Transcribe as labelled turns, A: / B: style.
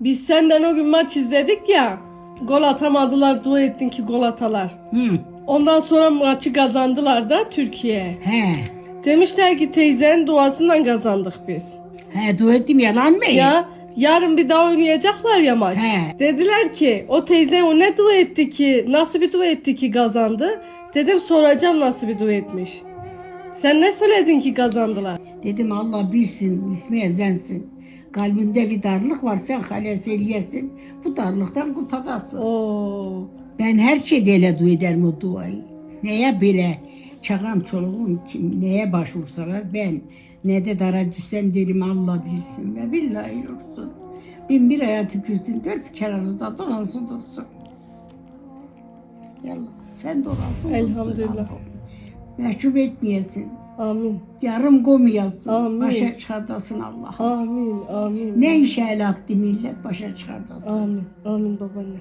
A: Biz senden o gün maç izledik ya. Gol atamadılar, dua ettin ki gol atalar.
B: Hı.
A: Ondan sonra maçı kazandılar da Türkiye.
B: He.
A: Demişler ki teyzenin duasından kazandık biz.
B: He dua ettim yalan mı?
A: Ya yarın bir daha oynayacaklar ya maç.
B: He.
A: Dediler ki o teyze o ne dua etti ki nasıl bir dua etti ki kazandı. Dedim soracağım nasıl bir dua etmiş. Sen ne söyledin ki kazandılar?
B: Dedim Allah bilsin, ismi ezensin. Kalbimde bir darlık var, sen hale seviyesin. Bu darlıktan kurtadasın.
A: Oo.
B: Ben her şeyde öyle dua ederim o duayı. Neye bile çakan çoluğum kim, neye başvursalar ben ne de dara düşsem derim Allah bilsin ve billahi olsun. Bin bir aya tükürsün, dört kenarında dolansın dursun. Yallah sen dolansın.
A: Elhamdülillah.
B: Mahcup etmeyesin.
A: Amin.
B: Yarım komayasın.
A: Amin.
B: Başa çıkartasın Allah.
A: Amin. Amin.
B: Ne işe el attı millet başa çıkartasın.
A: Amin. Amin babaanne.